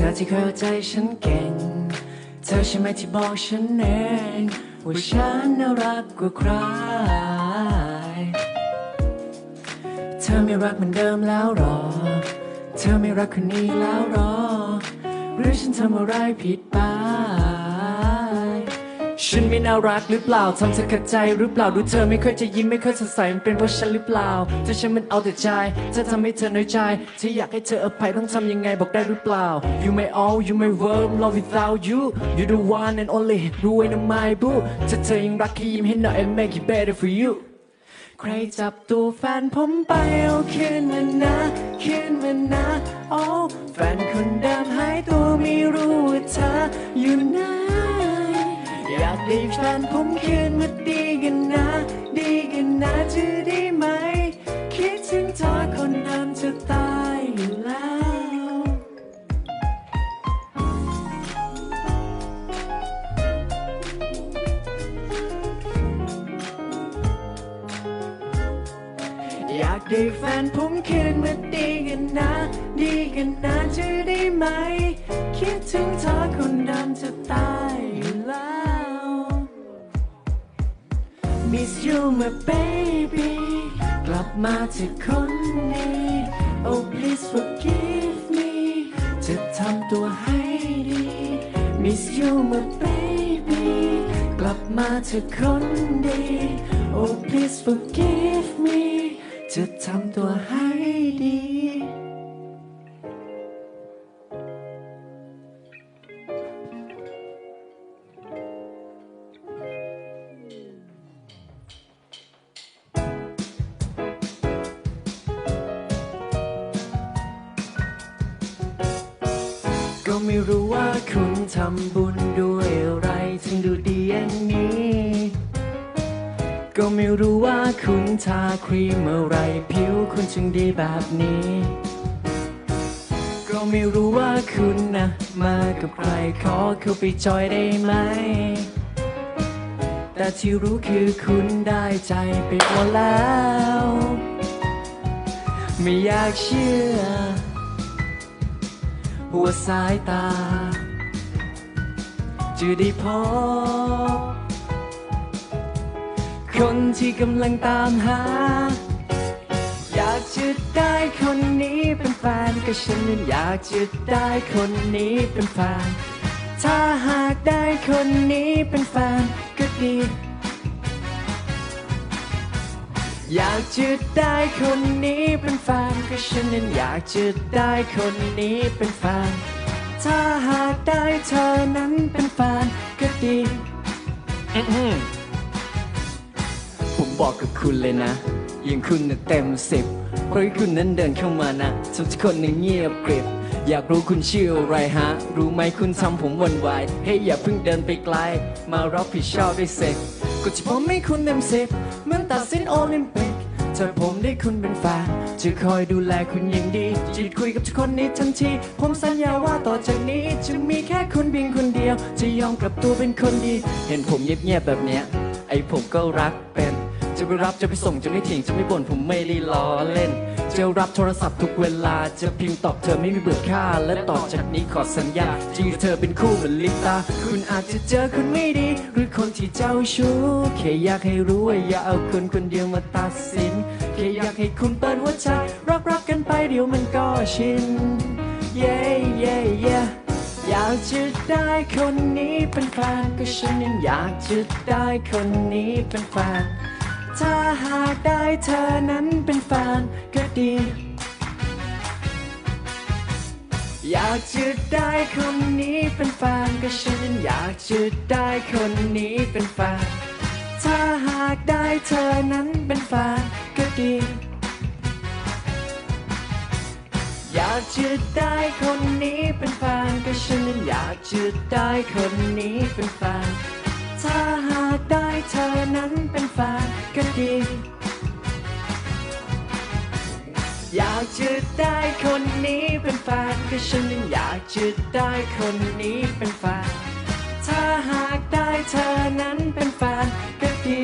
ธอที่เข้าใจฉันเก่ง เธอใช่ไหมที่บอกฉันเองว่าฉันน่ารักกว่าใคร เธอไม่รักเหมือนเดิมแล้วหรอ เธอไม่รักคนนี้แล้วหรอ หรือฉันทำอะไรผิด ฉันไม่น่ารักหรือเปล่าทำเธอขัดใจหรือเปล่าดูเธอไม่เคยจะยิ้มไม่เคยสดใสมันเป็นเพราะฉันหรือเปล่าถ้าฉันมันเอาแต่ใจเธอทำให้เธอน้อยใจเธออยากให้เธออภัยต้องทำยังไงบอกได้หรือเปล่า You may all you may world love without you You the one and only รู้ไว้นะไม่บูถ้าเธอยังรักแค่ยิ้มให้หน่อย and make it better for you ใครจับตัวแฟนผมไปเอาคืนมานนะคืนมานนะโอ้แฟนคนเดิมหายตัวไม่รู้ว่าเธออยู่ไหนากได้แฟนผมคืนมาดีกันนะ ดีกันนะจะได้ไหม คิดถึงเธอคนเดิมจะตายอยู่แล้วอยากได้แฟนผมคืนมาดีกันนะ ดีกันนะจะได้ไหม คิดถึงเธอคนเดิมจะตาย Miss you my baby กลับมาเธอคนนี้ Oh please forgive me จะทำตัวให้ดี Miss you my baby กลับมาเธอคนดี ไม่รู้ว่าคุณทำบุญด้วยอะไรถึงดูดีอย่างนี้ ก็ไม่รู้ว่าคุณทาครีมอะไรผิวคุณจึงดีแบบนี้ ก็ไม่รู้ว่าคุณนะมากับใครขอเข้าไปจอยได้ไหม แต่ที่รู้คือคุณได้ใจไปหมดแล้ว ไม่อยากเชื่อ หัวสายตา จะได้พบ คนที่กำลังตามหา อยากจะได้คนนี้เป็นแฟนก็ฉันนั้นอยากจะได้คนนี้เป็นแฟน ถ้าหากได้คนนี้เป็นแฟนก็ดี อยากจะได้คนนี้เป็นแฟนก็ฉันนั้นอยากจะได้คนนี้เป็นแฟน ถ้าหากได้เธอนั้นเป็นแฟนก็ดีอื้อหือผมบอกกับคุณเลยนะอย่างคุณน่ะเต็มสิบเพราะคุณนั้นเดินเข้ามานะทุกคนน่ะเงียบกริบอยากรู้คุณชื่ออะไรฮะ รู้ไหมคุณทำผมหวันไหวเฮ้ยอย่าเพิ่งเดินไปไกล มารับผิดชอบด้วยเสก ก็ที่ผมไม่คุณเต็มสิบเหมือนตัดสินโอลิมปิกถ้าผมได้คุณเป็นแฟนจะคอยดูแลคุณอย่างดีจะคุยกับทุกคนในทันที ผมสัญญาว่าต่อจากนี้ จะมีแค่คุณเพียงคนเดียว จะยอมกลับตัวเป็นคนดี เห็นผมเงียบๆแบบเนี้ย ไอ้ผมก็รักเป็น จะไปรับจะไปส่งจะไม่ทิ้งจะไม่บ่นผมไม่ได้ล้อเล่นจะรับโทรศัพท์ทุกเวลา จะพิมพ์ตอบเธอไม่มีเบื่อค่า และต่อจากนี้ขอสัญญาจะอยู่กับเธอเป็นคู่เหมือนลิปตา คุณอาจจะเจอคนไม่ดี หรือคนที่เจ้าชู้แค่อยากให้รู้ว่าอย่าเอาคนคนเดียวมาตัดสินแค่อยากให้คุณเปิดหัวใจรักรักกันไปเดี๋ยวมันก็ชิน เย้เย้เย้อยากจะได้คนนี้เป็นแฟนก็ฉันยังอยากจะได้คนนี้เป็นแฟนถ้าหากได้เธอนั้นเป็นแฟน ดี อยากจะได้คนนี้เป็นแฟนก็ฉันอยากจะได้คนนี้เป็นแฟน ถ้าหากได้เธอนั้นเป็นแฟนก็ดี อยากจะได้คนนี้เป็นแฟนก็ฉันอยากจะได้คนนี้เป็นแฟน ถ้าหากได้เธอนั้นเป็น ได้คนนี้เป็นแฟนก็ฉันนั้อยากจะได้คนนี้เป็นแฟน ถ้าหากได้เธอนั้นเป็นแฟนก็ดี